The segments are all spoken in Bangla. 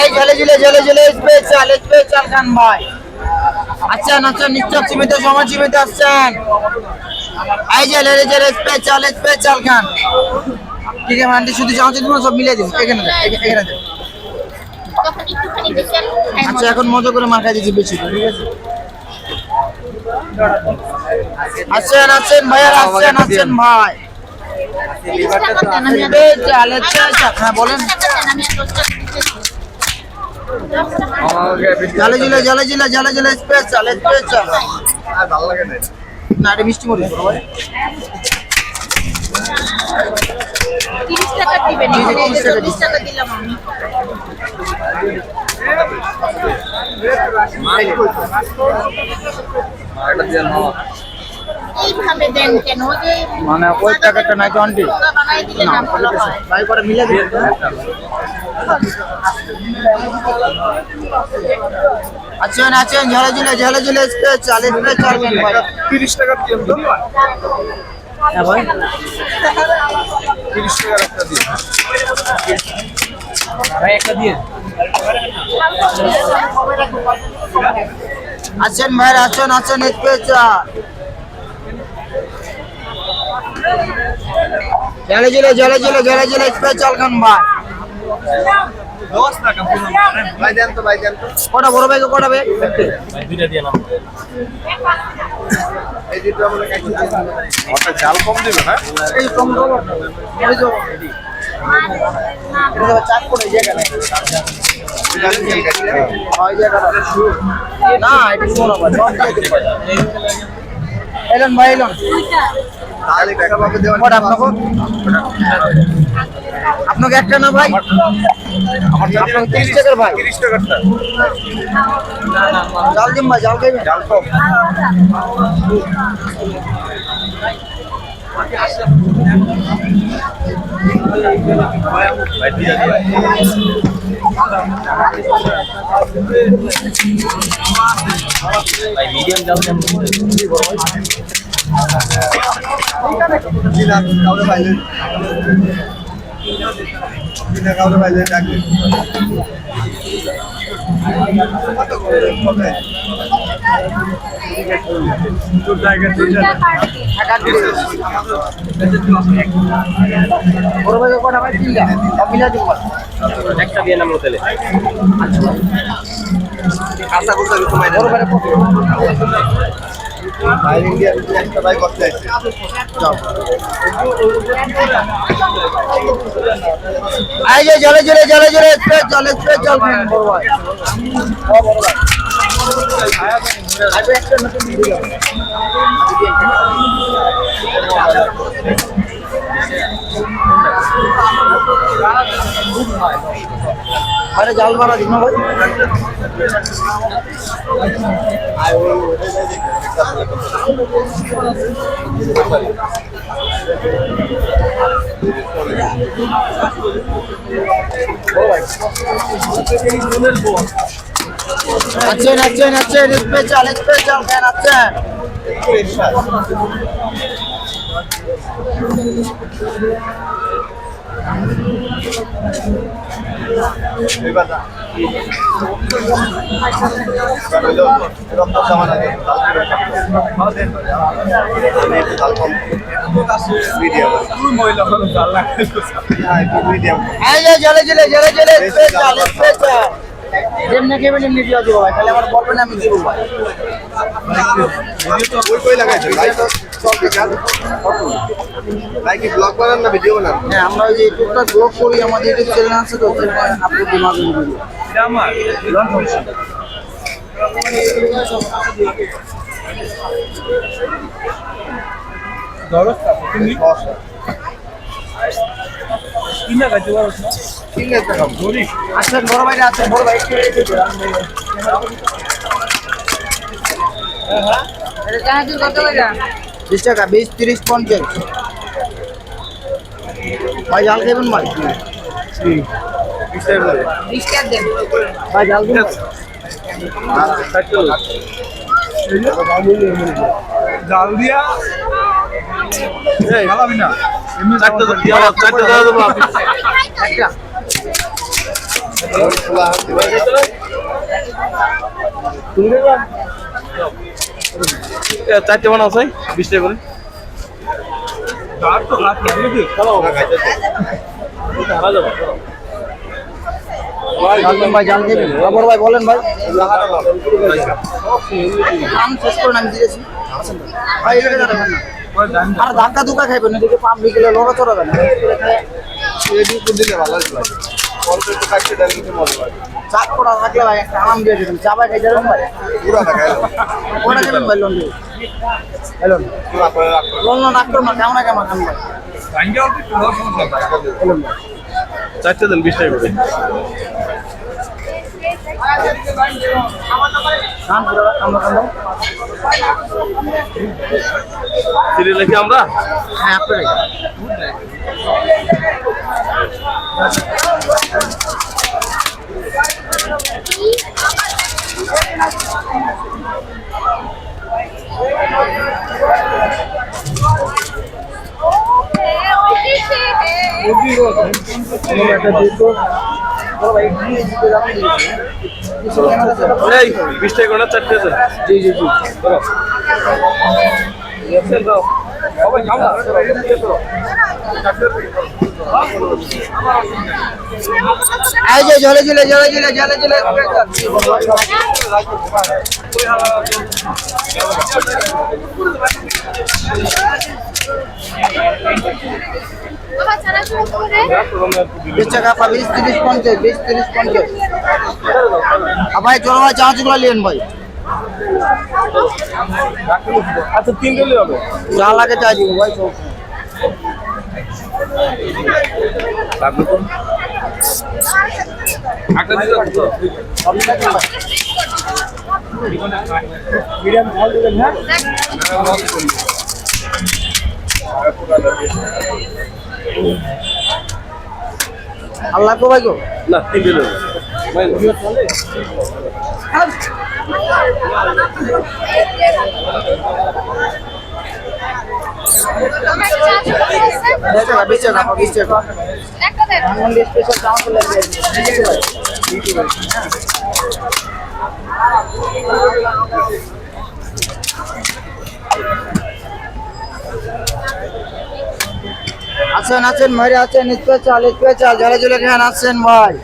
এই জলে জলে স্পেশাল স্পেশাল খান ভাই। আচ্ছা আচ্ছা নিশ্চয় সীমিত সময় সীমিত আসছেন। এই যে লেরে জলে স্পেশাল স্পেশাল খান। ঠিক আছে আন্টি শুধু সব মিলিয়ে দিব এখানে এখানে দেন। আচ্ছা এখন মজা করে মাখা দিচ্ছি বেশি ঠিক আছে? আসছেন আসছেন ভাইয়ার আসছেন আসছেন ভাই। দেন স্পেশাল হ্যাঁ বলেন। আর। জলে জলে জলে জলে জলে জলে স্পেশাল স্পেশাল না এটা মিষ্টি মরিচ ভাই। তিরিশ টাকা দিবেন জি, জি, এখানে এই যে 30 টাকা চল্লিশ টাকা দিলাম আমি এইভাবে দেন কেন? যে মানে ওই টাকাটা নাই তো আন্টি বানাই দিলে না ভালো হয়। ভাই করে মিলে দিন আছেন আছেন ঝালে ঝুলে ঝালে ঝুলে স্পেশাল স্পেশাল খান ভাই। তিরিশ টাকা দিয়ে হ্যাঁ ভাই। তিরিশ টাকার একটা দিয়ে। আছেন ভাই আছেন আছেন ঝালে ঝুলে ঝালে ঝুলে ঝালে ঝুলে স্পেশাল খান ভাই। দশ টাকা ভাই দেন তো ভাই দেন তো। কটা বড় ভাইকে কটা ভাই? এই দুটো আমরা ওটা জাল কম দিবে না এই কম দেবো এই চাক করে জায়গাটা। না এটা শোনো ভাই এলন ভাই এলন। তাহলে টাকা পাবে দেওয়া কটা আপনাকে আপনাকে একটা না ভাই? আপনাকে তিরিশ টাকার ভাই। তিরিশ টাকারটা জাল দিন ভাই, জাল খাইবেন? জাল কম ভাই দিয়ে দিন ভাই মিডিয়াম জাল দেন দিনা। কাউরে পাইলেন কাউরে পাইলেন ডাকলে কত করে হবে তোর জায়গা বড় ভাইকে কটা ভাই তিনটা সব মিলে দিব একটা দিয়ে নামলো তাহলে আশা করতে বাইরে ইন্ডিয়া একটা বাইক করতে আছে। আই যে জলে জলে জলে জলে স্পেস জলে স্পেস জল। বড় ভাই বড় ভাই আরে জাল মারা দিন ভাই। আছেন আছেন আছেন স্পেশাল স্পেশাল ফ্যান আছেন মিডিয়াম যেমনি কেবল এমনি দিয়ে দিব ভাই। তাহলে আমার বলবেন আমি দিব ভাই। ওই কই লাগাইছেন লাইক লাইক ব্লগ বানান না ভিডিও বানান? হ্যাঁ আমরা ওই যে টুকটাক ব্লগ করি আমাদের ইউটিউব চ্যানেল আছে তো আছে কাম ধরি আছেন বড় বড় ভাই একটু একটু। বিশ টাকা বিশ তিরিশ পঞ্চাশ। ভাই জাল খাবেন ভাই ভাই জাল দিন জাল দিয়া না? চারটা বানা আছে বিশ টাকা করে ভাই জান দেবেন খবর ভাই বলেন ভাই। নাম শেষ করে নাম দিয়েছি ভাই আর ধাক্কা ধুকা খাইবেন এদিকে পাম বিকেলে লড়া মজা লাগে। চাপ করা থাকলে ভাই, একটা আরাম দিয়ে না চারটে দেন, বিশ করে খান পুরো আমরা খান সিরিয়াল লেখি আমরা হ্যাঁ আপনারাই এই বিশ টাকা করে চারটে আছে। জি জলে জলে জলে জলে জলে জলে বিশ টাকা বিশ তিরিশ পঞ্চাশ বিশ তিরিশ পঞ্চাশ। ভাই চলো ভাই চাঁচগুলো নিন ভাই। আচ্ছা তিন দিলে হবে। যা লাগে চা দিব ভাই সব মিডিয়াম দেবেন হ্যাঁ। আল্লাহ কো ভাই গো। না তিন দিলে হবে বিশ টাকা বিশ টাকা বিশ টাকা ধানমন্ডি স্পেশাল চাওয়া চলে আছেন আছেন মারি আছেন স্পেশাল স্পেশাল ঝালে ঝুলে খান আসছেন ভাই।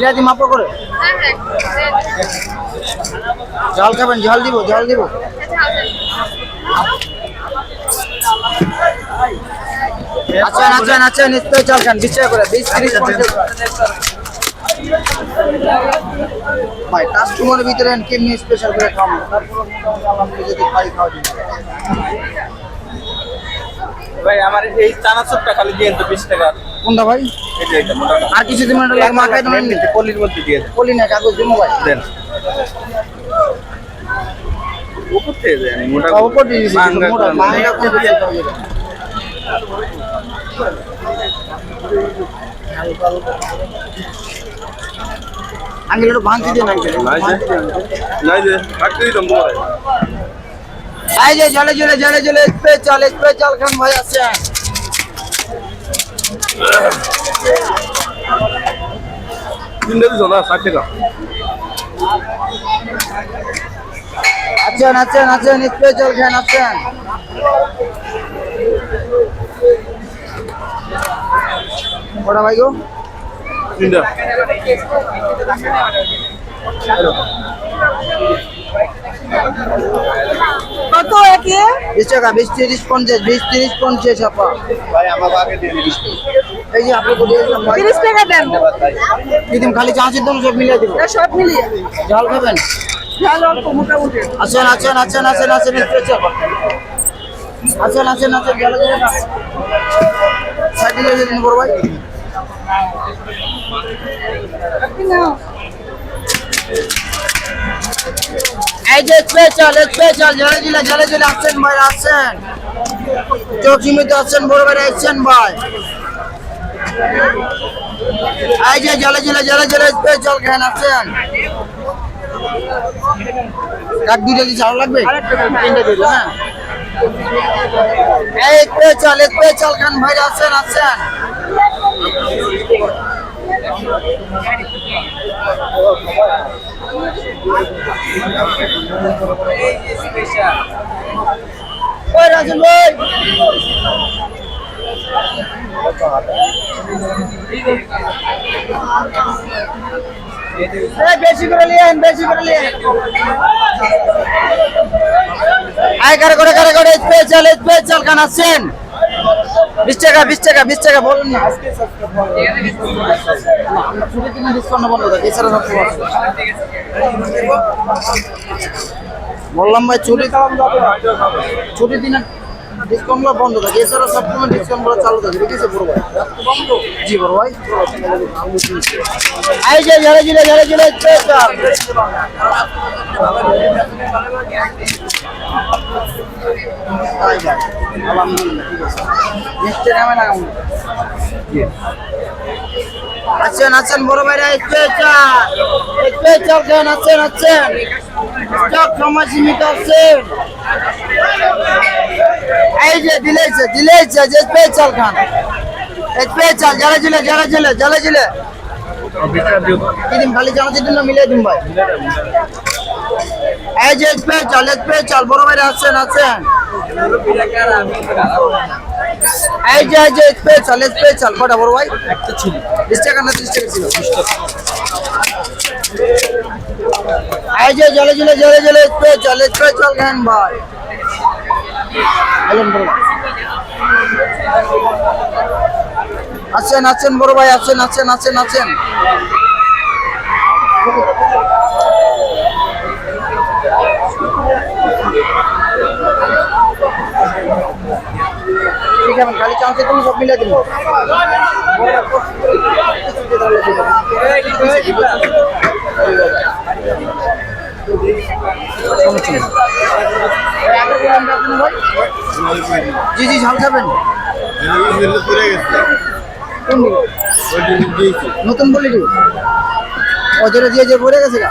মিলাদি মাপো করে? জল খাবেন, জল দিব জল দিব। আছেন আছেন আছেন স্পেশাল খান, বিশ টাকা করে, বিশ, তিরিশ ভাই কাস্টমারের ভিতরে কেমনি স্পেশাল করে খাওয়াবো? তারপর যদি পাই খাওয়া ভাই, আমার এই চানাচুরটা খালি দিয়ে তো বিশ টাকা। কোনটা ভাই? আর কিছু দিন দেবেন এমনিতে পলির মধ্যে দিয়ে দেন। বলি না কাগজ দিব ভাই দেন। উপর থেকে দেন মোটা উপর দিয়ে মোটা করে নাই যে রাখতে দিতাম তোমার এই যে খান ভাই আছেন তিনটে দিছো না ষাট টাকা আছেন আছেন আছেন খান আছেন। ওটা ভাই গো? তিনটা। কত একে? বিশ টাকা বিশ তিরিশ পঞ্চাশ বিশ তিরিশ পঞ্চাশ আপা। ভাই আমার আগে এই যে আপনাকে দিয়ে তিরিশ টাকা দেন। দিদিম খালি চাঁচের দাম সব মিলিয়ে দিব সব মিলিয়ে। জল খাবেন? ঝাল অল্প মোটামুটি। আছেন আছেন আছেন আছেন আছেন আছেন আছেন আছেন জলে দিন বড় ভাই। এই যে স্পেশাল স্পেশাল জলে দিলে জলে আসছেন ভাই আসছেন চোখ সীমিত আসছেন বড় ভাই আসছেন ভাই। এই যে জলে জলে জলে জলে স্পেশাল খান আসছেন কাঠ দুইটা দিয়ে চাল লাগবে? তিনটে হ্যাঁ। এই স্পেশাল স্পেশাল খান ভাই আসছেন আসছেন এই বেশি করে লিয়েন বেশি করে লিয়েন কারে করে কারে করে স্পেশাল স্পেশাল খান আছেন। বিশ টাকা বিশ টাকা বিশ টাকা বলুন না। ছুটির দিনে ডিসকাউন্ট বন্ধ থাকে এছাড়া সব সময়। বললাম ভাই ছুটি ছুটির দিনে ডিসকাউন্ট বন্ধ থাকে। এছাড়া সব সময় ডিসকাউন্টগুলো চালু থাকে। ঠিক আছে বড় ভাই? জি, বড় ভাই। এই যে স্পেশাল তাই ভাই আলহামদুলিল্লাহ, ঠিক আছে। আছেন আছেন, বড় ভাইরা স্পেশাল স্পেশাল খান আছেন আছেন। স্টক সময় সীমিত আছেন এই যে দিলেছে দিলেছে যে স্পেশাল খান। স্পেশাল জ্বালা জিলে জ্বালা জিলে জিলে কি দিন খালি জানা দিন না মিলিয়ে দিন ভাই। এই যে স্পেশাল স্পেশাল, বড় ভাইরা আছেন আছেন। এই যে এই যে স্পেশাল স্পেশাল কটা বড় ভাই। একটা ছিল। বিশ টাকা না ত্রিশ টাকা ছিল? এই যে জলে জলে জলে জলে স্পেশাল স্পেশাল খান ভাই। আছেন আছেন বড় ভাই আছেন আছেন আছেন আছেন ঠিক আছে খালি চান্সে তুমি সব মিলে দিন। জি জি ঝাল খাবেন। নতুন বলি অজরে দিয়ে যে পড়ে গেছে গা।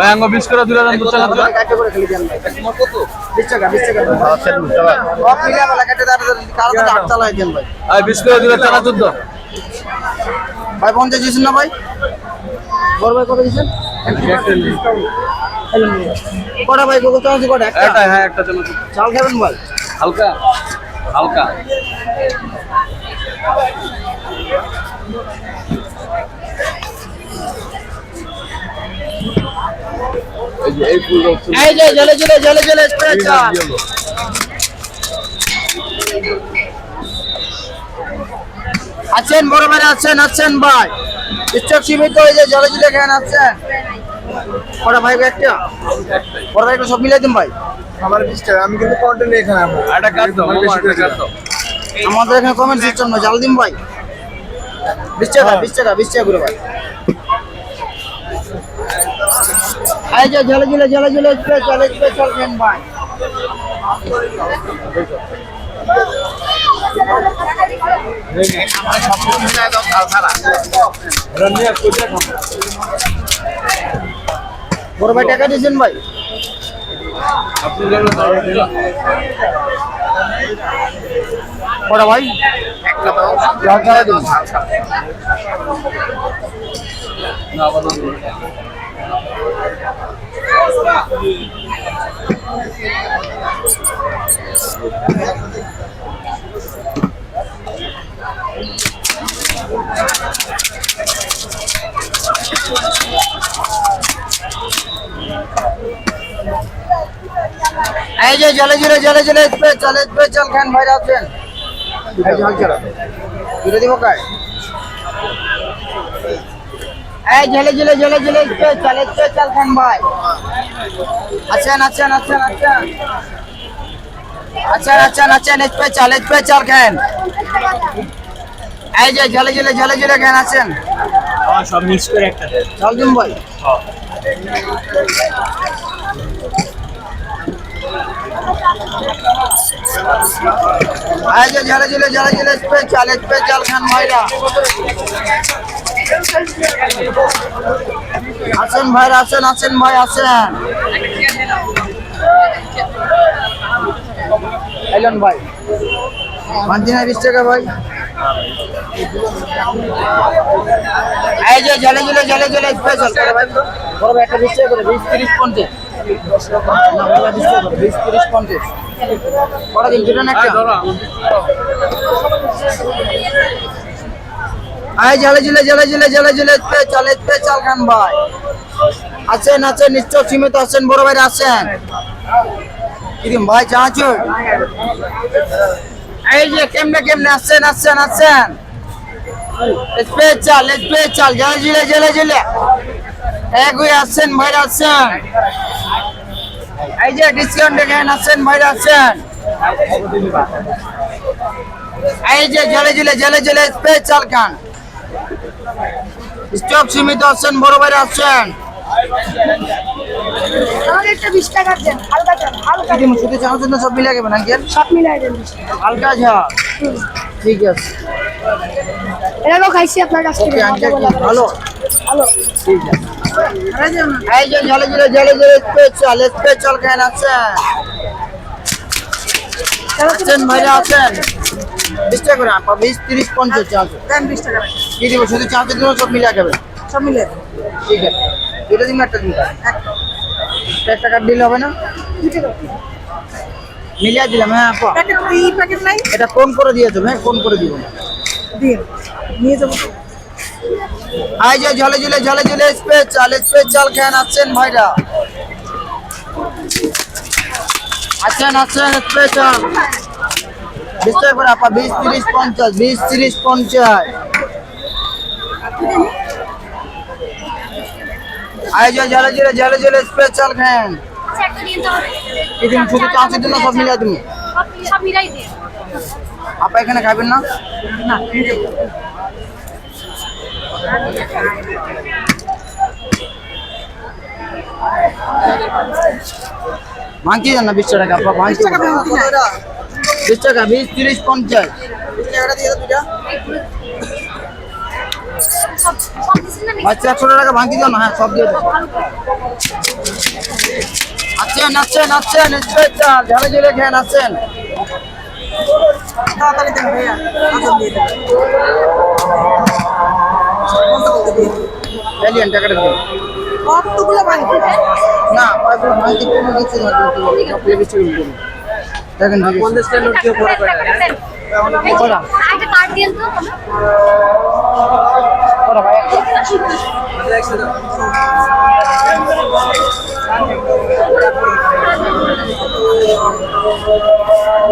ভাই আঙ্গ বিশ করে করে খেলি দেন ভাই। বিশ করে তুলে চালা চোদ্দ। ভাই পঞ্চাশ দিয়েছেন না ভাই? বড় ভাই কত দিয়েছেন কটা ভাই? কত চাচ্ছি কটা? একটা? একটা হ্যাঁ একটা চালা চাল খাবেন ভাই? হালকা হালকা। এই যে এই যে জলে জলে জলে জলে স্প্রে আছেন বড় ভাই আছেন আছেন ভাই। স্টক সীমিত এই যে জলে জলে খান আছেন। কটা ভাই একটা? বড় ভাই একটু সব মিলাই দিন ভাই। আমার বিশ টাকা আমি কিন্তু কন্টেন্ট এখানে একটা কাট দাও আমাদের এখানে কমেন্ট সিস্টেম না জাল দিন ভাই। বিশ টাকা বিশ টাকা বিশ টাকা করে ভাই। এই যে জলে জলে জলে স্পেশাল স্পেশাল খান ভাই বড় ভাই, টাকা দিয়েছেন ভাই? কটা ভাই ছাড়া দিন এই যে জলে জলে জলে জলে স্পেশাল স্পেশাল খান ভাই আছেন এই জল চলো তুলে দিব কায় এই জলে জলে জলে জলে স্পেশাল স্পেশাল খান ভাই আছেন আছেন আছেন আছেন আচ্ছা আচ্ছা আচ্ছা স্পেশাল স্পেশাল খান। এই যে জলে জলে জলে জলে খান আছেন? আমার সব মিক্স করে একটা। জল দিন ভাই। এই যে জলে জলে জলে জলে স্পেশাল স্পেশাল খান ভাইরা আছেন ভাই আছেন আছেন ভাই আছেন এলেন ভাই। পাঁচদিন বিশ টাকা ভাই। এই যে জলে জলে জলে জলে স্পেশাল করে ভাই বড় একটা বিশ টাকা করে বিশ তিরিশ পঞ্চাশ। বড় ভাই বিশ টাকা করে বিশ তিরিশ পঞ্চাশ। কটা দিন দুটো না একটা? এই জলে জলে জলে জলে জলে জলে স্পেশাল স্পেশাল খান ভাই। আছেন আছেন, নিশ্চয় সীমিত আছেন, বড় ভাই আছেন। কিরম ভাই আছো? এই যে কেমনে কেমনে আসছেন আসছেন আসছেন স্পেশাল স্পেশাল জলে জলে জলে জলে। এক হয়ে আসছেন ভাই আসছেন এই যে ডিসকাউন্ট দেখেন আসছেন ভাই আসছেন এই যে জলে জলে জলে জলে স্পেশাল খান স্টক সীমিত আছেন বড় ভাই আসছেন আমাকে একটা বিশ টাকার দেন হালকা চাল হালকা কি শুধু চাওয়ার জন্য সব মিলাই হালকা ঝাল। ঠিক আছে। এটাও খাইছি আপনার কাছ থেকে ওকে মজা আঙ্কেল বলে আপনার ভালো ভালো। ঠিক আছে। এই যে জলে জলে জলে জলে স্পেশাল স্পেশাল খান আছেন? আছেন ভাইরা আছেন? বিশ টাকা করে আপা বিশ তিরিশ পঞ্চাশ চারশো দেন বিশ টাকা কি দিব শুধু চারশো জন্য সব মিলে যাবে। সব ঠিক আছে। দুটো দিন একটা দিন একটা কার্ড দিলে হবে না? মিলিয়ে দিলাম হ্যাঁ আপা এটা কোন করে দিয়ে দেবে হ্যাঁ কোন করে দিব। নিয়ে যাব। এই যে জলে জলে জলে জলে স্পেশাল স্পেশাল খান আছেন ভাইরা। আছেন আছেন স্পেশাল বিশ টাকা করে আপা, বিশ, তিরিশ, পঞ্চাশ, বিশ, তিরিশ, পঞ্চাশ। এই যে জলে জলে জলে জলে খান তো কি দিন শুধু চাঁচের জন্য সব মিলিয়ে তুমি মিলাই আপা এখানে খাবেন না? না দেন না বিশ টাকা, আপা নাই। বিশ টাকা বিশ তিরিশ পঞ্চাশ। আচ্ছা একশো টাকা ভাঙতি দাও না হ্যাঁ সব দিয়ে দাও। আছেন আছেন আছেন ঝালে ঝেলে খেয়ে আছেন তাড়াতাড়ি দেন ভাইয়া দিয়ে। দেন কত বলতে দিয়ে দেন? এলিয়েন টাকাটা দিন কতগুলো ভাঙতি না কয়েকগুলো ভাঙতি কোনো কিছু না। হবে সব কিছু দিন দেখেন পঞ্চাশ করা একটা কার্ড দিন তো করা ভাই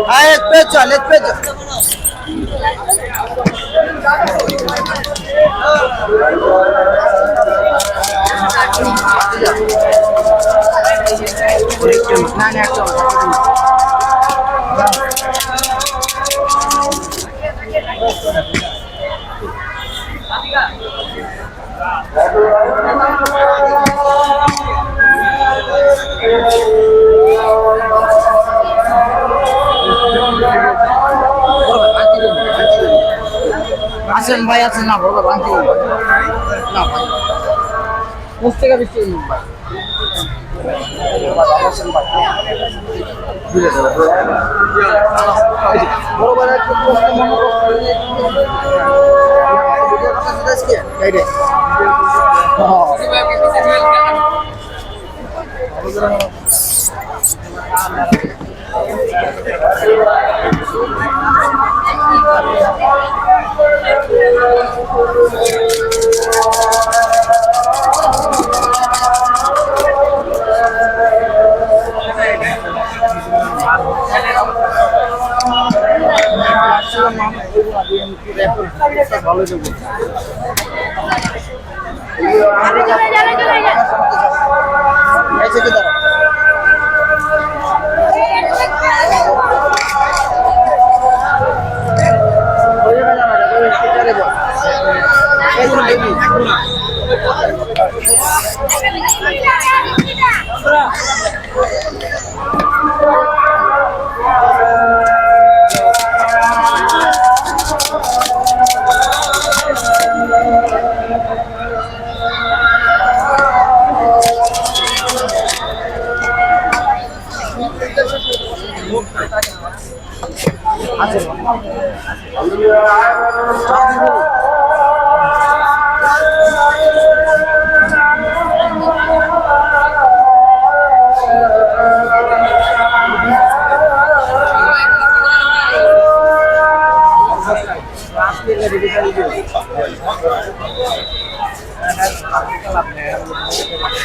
হ্যাঁ স্পেশাল স্পেশাল না না না বড় ভাঙতি না ভাই দশ টাকা বেশি দিন ভাই বড় ভাই একটু মনে করতে ভালো দেবো।